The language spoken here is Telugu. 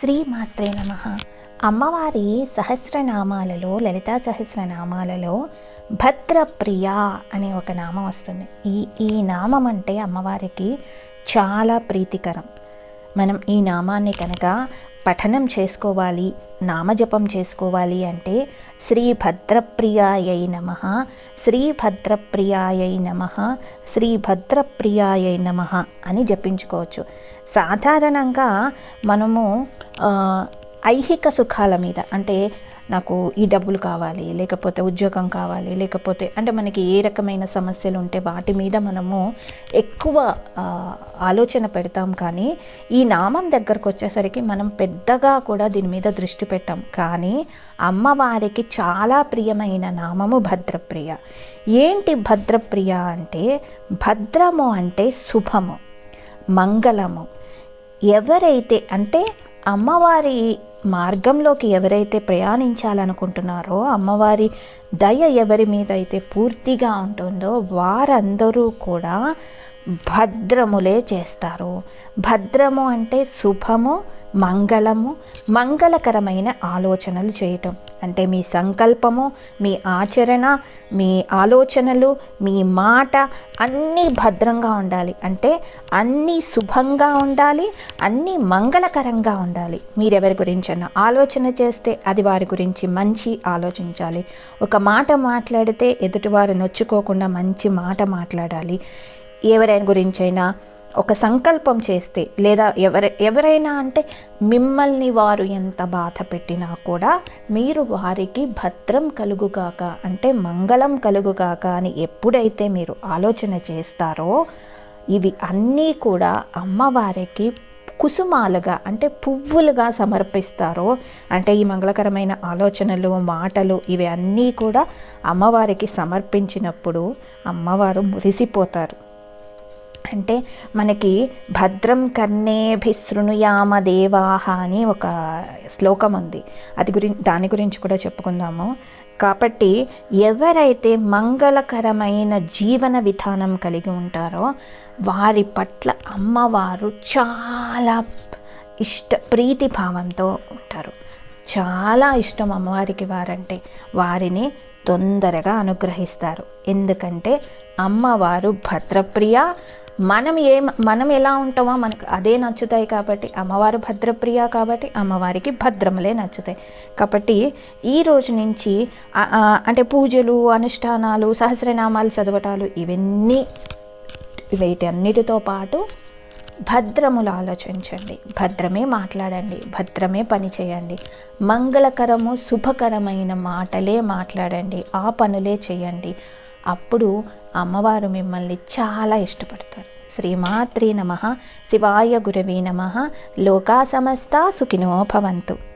శ్రీమాత్రే నమ. అమ్మవారి సహస్రనామాలలో లలితా సహస్రనామాలలో భద్రప్రియ అనే ఒక నామం వస్తుంది. ఈ ఈ నామం అంటే అమ్మవారికి చాలా ప్రీతికరం. మనం ఈ నామాన్ని కనుక పఠనం చేసుకోవాలి నామజపం చేసుకోవాలి అంటే శ్రీ భద్రప్రియాయై నమ శ్రీ భద్రప్రియాయై నమ శ్రీ భద్రప్రియాయై నమ అని జపించుకోవచ్చు. సాధారణంగా మనము ఐహిక సుఖాల మీద అంటే నాకు ఈ డబ్బులు కావాలి లేకపోతే ఉద్యోగం కావాలి లేకపోతే అంటే మనకి ఏ రకమైన సమస్యలు ఉంటే వాటి మీద మనము ఎక్కువ ఆలోచన పెడతాం. కానీ ఈ నామం దగ్గరకు వచ్చేసరికి మనం పెద్దగా కూడా దీని మీద దృష్టి పెట్టాం. కానీ అమ్మవారికి చాలా ప్రియమైన నామము భద్రప్రియ. ఏంటి భద్రప్రియ అంటే భద్రము అంటే శుభము మంగళము. ఎవరైతే అంటే అమ్మవారి మార్గంలోకి ఎవరైతే ప్రయాణించాలనుకుంటున్నారో అమ్మవారి దయ ఎవరి మీద అయితే పూర్తిగా ఉంటుందో వారందరూ కూడా భద్రములే చేస్తారు. భద్రము అంటే శుభము మంగళము మంగళకరమైన ఆలోచనలు చేయటం. అంటే మీ సంకల్పము మీ ఆచరణ మీ ఆలోచనలు మీ మాట అన్నీ భద్రంగా ఉండాలి. అంటే అన్నీ శుభంగా ఉండాలి అన్నీ మంగళకరంగా ఉండాలి. మీరెవరి గురించైనా ఆలోచన చేస్తే అది వారి గురించి మంచి ఆలోచించాలి. ఒక మాట మాట్లాడితే ఎదుటివారు నొచ్చుకోకుండా మంచి మాట మాట్లాడాలి. ఎవరైనా గురించైనా ఒక సంకల్పం చేస్తే లేదా ఎవర ఎవరైనా అంటే మిమ్మల్ని వారు ఎంత బాధ పెట్టినా కూడా మీరు వారికి భద్రం కలుగుగాక అంటే మంగళం కలుగుగాక అని ఎప్పుడైతే మీరు ఆలోచన చేస్తారో ఇవి అన్నీ కూడా అమ్మవారికి కుసుమాలుగా అంటే పువ్వులుగా సమర్పిస్తారో అంటే ఈ మంగళకరమైన ఆలోచనలు మాటలు ఇవి అన్నీ కూడా అమ్మవారికి సమర్పించినప్పుడు అమ్మవారు మురిసిపోతారు. అంటే మనకి భద్రం కర్ణేభి శృణుయామ దేవాహ అని ఒక శ్లోకం ఉంది. అది గురించి దాని గురించి కూడా చెప్పుకుందాము. కాబట్టి ఎవరైతే మంగళకరమైన జీవన విధానం కలిగి ఉంటారో వారి పట్ల అమ్మవారు చాలా ఇష్ట ప్రీతి భావంతో ఉంటారు. చాలా ఇష్టం అమ్మవారికి వారంటే వారిని తొందరగా అనుగ్రహిస్తారు. ఎందుకంటే అమ్మవారు భద్రప్రియ. మనం ఏ మనం ఎలా ఉంటామో మనకు అదే నచ్చుతాయి కాబట్టి అమ్మవారు భద్రప్రియ కాబట్టి అమ్మవారికి భద్రములే నచ్చుతాయి. కాబట్టి ఈ రోజు నుంచి అంటే పూజలు అనుష్ఠానాలు సహస్రనామాలు చదవటాలు ఇవన్నీ వీటన్నిటితో పాటు భద్రములు ఆలోచించండి. భద్రమే మాట్లాడండి. భద్రమే పని చేయండి. మంగళకరము శుభకరమైన మాటలే మాట్లాడండి. ఆ పనులే చేయండి. అప్పుడు అమ్మవారు మిమ్మల్ని చాలా ఇష్టపడతారు. శ్రీమాత్రి నమ. శివాయ గురవీ నమ. లోకా సమస్త సుఖినో భవంతు.